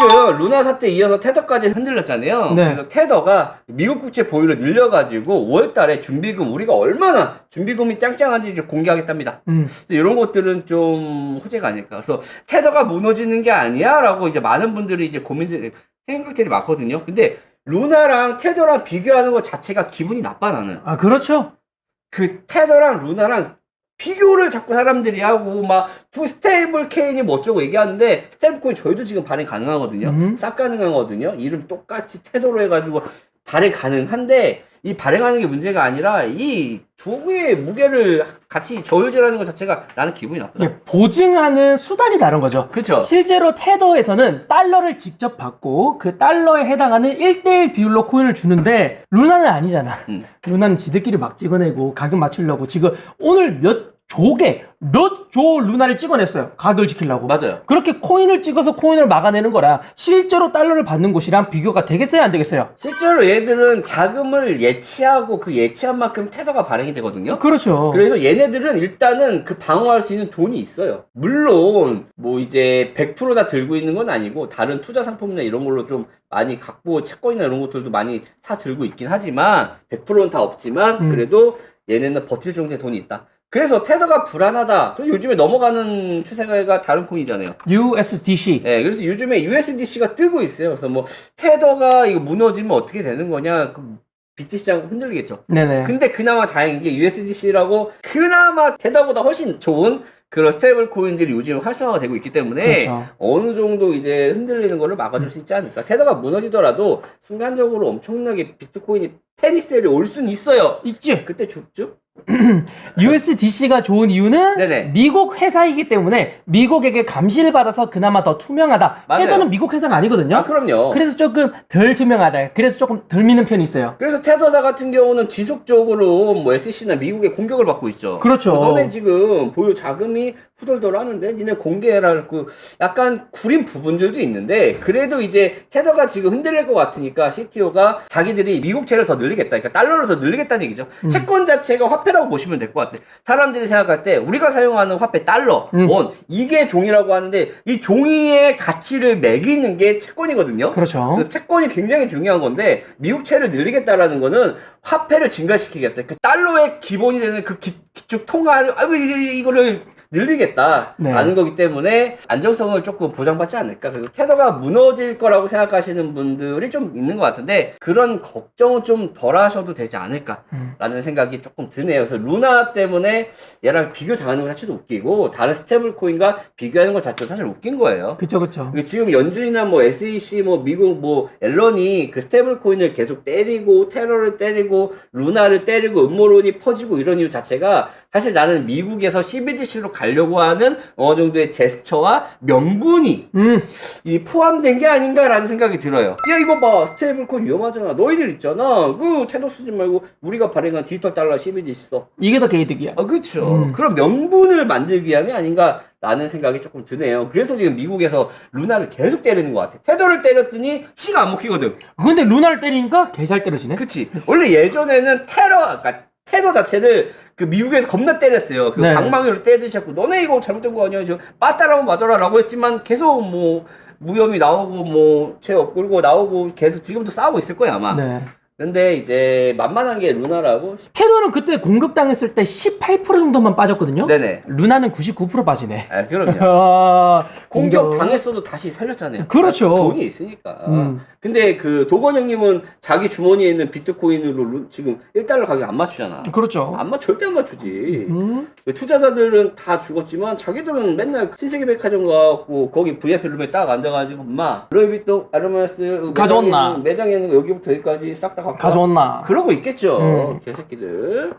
지금 루나 사태 이어서 테더까지 흔들렸잖아요. 네. 그래서 테더가 미국 국채 보유를 늘려가지고 5월달에 준비금 우리가 얼마나 준비금이 짱짱한지 공개하겠답니다. 음. 이런 것들은 좀 호재가 아닐까. 그래서 테더가 무너지는 게 아니야라고 이제 많은 분들이 이제 고민들 생각들이 많거든요. 근데 루나랑 테더랑 비교하는 것 자체가 기분이 나빠 나는. 아 그렇죠. 그 테더랑 루나랑 비교를 자꾸 사람들이 하고 막 두 스테이블 케인이 뭐 어쩌고 얘기하는데 스테이블 코인 저희도 지금 발행 가능하거든요. 음. 싹 가능하거든요. 이름 똑같이 테더로 해가지고 발행 가능한데 이 발행하는 게 문제가 아니라 이 두 개의 무게를 같이 저울질하는 것 자체가 나는 기분이 나쁘다. 이게 보증하는 수단이 다른 거죠. 그렇죠. 실제로 테더에서는 달러를 직접 받고 그 달러에 해당하는 1대1 비율로 코인을 주는데 루나는 아니잖아. 음. 루나는 지들끼리 막 찍어내고 가격 맞추려고 지금 오늘 몇 조개, 몇 조 루나를 찍어냈어요. 가격을 지키려고. 맞아요. 그렇게 코인을 찍어서 코인을 막아내는 거라 실제로 달러를 받는 곳이랑 비교가 되겠어요, 안 되겠어요? 실제로 얘들은 자금을 예치하고 그 예치한 만큼 테더가 발행이 되거든요. 그렇죠. 그래서 얘네들은 일단은 그 방어할 수 있는 돈이 있어요. 물론 뭐 이제 100%다 들고 있는 건 아니고 다른 투자 상품이나 이런 걸로 좀 많이 갖고 채권이나 이런 것들도 많이 사 들고 있긴 하지만 100%는 다 없지만 음. 그래도 얘네는 버틸 정도의 돈이 있다. 그래서 테더가 불안하다. 그래서 요즘에 넘어가는 추세가 다른 코인이잖아요. USDC. 예, 그래서 요즘에 USDC가 뜨고 있어요. 그래서 뭐 테더가 이거 무너지면 어떻게 되는 거냐? 그 비트 시장 흔들리겠죠. 네네. 근데 그나마 다행인 게 USDC라고 그나마 테더보다 훨씬 좋은 그런 스테이블 코인들이 요즘 활성화가 되고 있기 때문에 그렇죠. 어느 정도 이제 흔들리는 거를 막아줄 수 있지 않을까. 테더가 무너지더라도 순간적으로 엄청나게 비트코인이 페리셀이 올 수는 있어요. 있지. 그때 죽죠? USDC가 좋은 이유는 네네. 미국 회사이기 때문에 미국에게 감시를 받아서 그나마 더 투명하다. 맞아요. 테더는 미국 회사가 아니거든요. 아, 그럼요. 그래서 조금 덜 투명하다. 그래서 조금 덜 미는 편이 있어요. 그래서 테더사 같은 경우는 지속적으로 뭐 SEC나 미국의 공격을 받고 있죠. 그렇죠. 너네 지금 보유 자금이 후덜덜 하는데 니네 공개해라. 그 약간 구린 부분들도 있는데 그래도 이제 테더가 지금 흔들릴 것 같으니까 CTO가 자기들이 미국채를 더 늘리겠다. 그러니까 달러를 더 늘리겠다는 얘기죠. 음. 채권 자체가 화폐 라고 보시면 될 것 같아. 사람들이 생각할 때 우리가 사용하는 화폐 달러, 음. 원 이게 종이라고 하는데 이 종이의 가치를 매기는 게 채권이거든요. 그렇죠. 그 채권이 굉장히 중요한 건데 미국채를 늘리겠다라는 거는 화폐를 증가시키겠다. 그 달러의 기본이 되는 그 기, 기축 통화를 아이고 이- 이거를 늘리겠다 네. 라는 거기 때문에 안정성을 조금 보장받지 않을까 그리고 테더가 무너질 거라고 생각하시는 분들이 좀 있는 것 같은데 그런 걱정은 좀 덜 하셔도 되지 않을까 음. 라는 생각이 조금 드네요 그래서 루나 때문에 얘랑 비교 당하는 것 자체도 웃기고 다른 스테이블 코인과 비교하는 것 자체도 사실 웃긴 거예요 그쵸, 그쵸. 그 지금 연준이나 뭐 SEC 뭐 미국 뭐 앨런이 그 스테이블 코인을 계속 때리고 테러를 때리고 루나를 때리고 음모론이 퍼지고 이런 이유 자체가 사실 나는 미국에서 CBDC로 가려고 하는 어느 정도의 제스처와 명분이 음, 이 포함된 게 아닌가라는 생각이 들어요. 야 이거 봐 스테이블 코인 위험하잖아. 너희들 있잖아. 그 테더 쓰지 말고 우리가 발행한 디지털 달러 CBDC 써. 이게 더 개이득이야. 아, 그렇죠. 음. 그런 명분을 만들기 위함이 아닌가 라는 생각이 조금 드네요. 그래서 지금 미국에서 루나를 계속 때리는 것 같아. 테더를 때렸더니 씨가 안 먹히거든. 근데 루나를 때리니까 개 잘 때려지네. 그치? 원래 예전에는 테러, 그러니까 테러 자체를 그 미국에서 겁나 때렸어요. 그 네. 방망이로 때리셨고, 너네 이거 잘못된 거 아니야? 저 빠따라고 맞아라라고 했지만 계속 뭐 무혐의 나오고 뭐 죄 업글고 나오고 계속 지금도 싸우고 있을 거야 아마. 네. 근데 이제 만만한 게 루나라고. 테더는 그때 공격당했을 때 18% 정도만 빠졌거든요. 네네. 루나는 99% 빠지네. 아 그럼요. 아, 공격 당했어도 다시 살렸잖아요. 그렇죠. 돈이 있으니까. 음. 근데 그 도건 형님은 자기 주머니에 있는 비트코인으로 루- 지금 1달러 가격 안 맞추잖아. 그렇죠. 안 맞, 절대 안 맞추지. 음, 그 투자자들은 다 죽었지만 자기들은 맨날 신세계 백화점 가고 거기 VIP 룸에 딱 앉아가지고 엄마 루이비통 아르마스 가져왔나? 매장에 있는 거 여기부터 여기까지 싹 다. 가져왔나? 그러고 있겠죠 음. 개새끼들